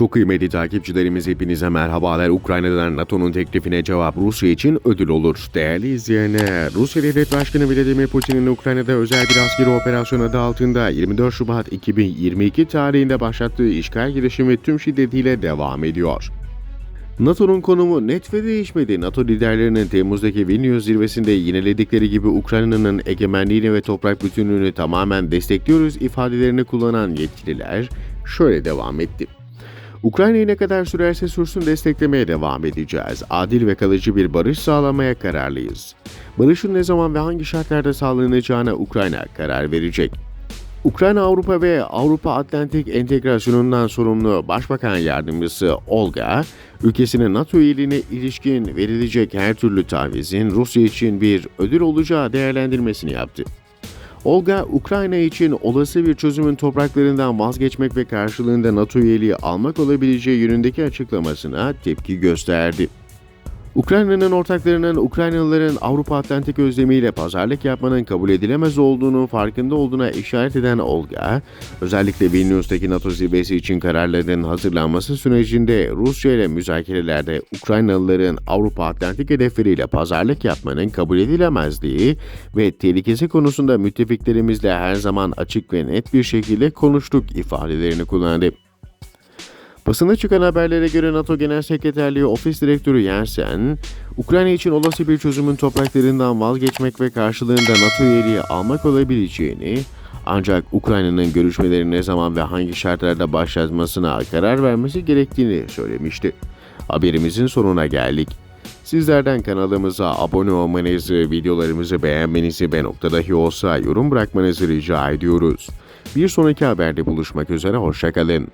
Çok kıymetli takipçilerimiz hepinize merhabalar. Ukrayna'dan NATO'nun teklifine cevap Rusya için ödül olur. Değerli izleyenler, Rusya Devlet Başkanı Vladimir Putin'in Ukrayna'da özel bir askeri operasyon adı altında 24 Şubat 2022 tarihinde başlattığı işgal girişimi tüm şiddetiyle devam ediyor. NATO'nun konumu net ve değişmedi. NATO liderlerinin Temmuz'daki Vilnius zirvesinde yineledikleri gibi Ukrayna'nın egemenliğini ve toprak bütünlüğünü tamamen destekliyoruz ifadelerini kullanan yetkililer şöyle devam etti. Ukrayna'yı ne kadar sürerse sürsün desteklemeye devam edeceğiz. Adil ve kalıcı bir barış sağlamaya kararlıyız. Barışın ne zaman ve hangi şartlarda sağlanacağına Ukrayna karar verecek. Ukrayna Avrupa ve Avrupa Atlantik entegrasyonundan sorumlu Başbakan Yardımcısı Olga, ülkesinin NATO üyeliğine ilişkin verilecek her türlü tavizin Rusya için bir ödül olacağı değerlendirmesini yaptı. Olga, Ukrayna için olası bir çözümün topraklarından vazgeçmek ve karşılığında NATO üyeliği almak olabileceği yönündeki açıklamasına tepki gösterdi. Ukrayna'nın ortaklarının Ukraynalıların Avrupa Atlantik özlemiyle pazarlık yapmanın kabul edilemez olduğunu farkında olduğuna işaret eden Olga, özellikle Vilnius'taki NATO zirvesi için kararların hazırlanması sürecinde Rusya ile müzakerelerde Ukraynalıların Avrupa Atlantik hedefleriyle pazarlık yapmanın kabul edilemezliği ve tehlikesi konusunda müttefiklerimizle her zaman açık ve net bir şekilde konuştuk ifadelerini kullandı. Basına çıkan haberlere göre NATO Genel Sekreterliği Ofis Direktörü Yersen, Ukrayna için olası bir çözümün topraklarından vazgeçmek ve karşılığında NATO üyeliği almak olabileceğini, ancak Ukrayna'nın görüşmeleri ne zaman ve hangi şartlarda başlatmasına karar vermesi gerektiğini söylemişti. Haberimizin sonuna geldik. Sizlerden kanalımıza abone olmanızı, videolarımızı beğenmenizi ve nokta dahi olsa yorum bırakmanızı rica ediyoruz. Bir sonraki haberde buluşmak üzere, hoşçakalın.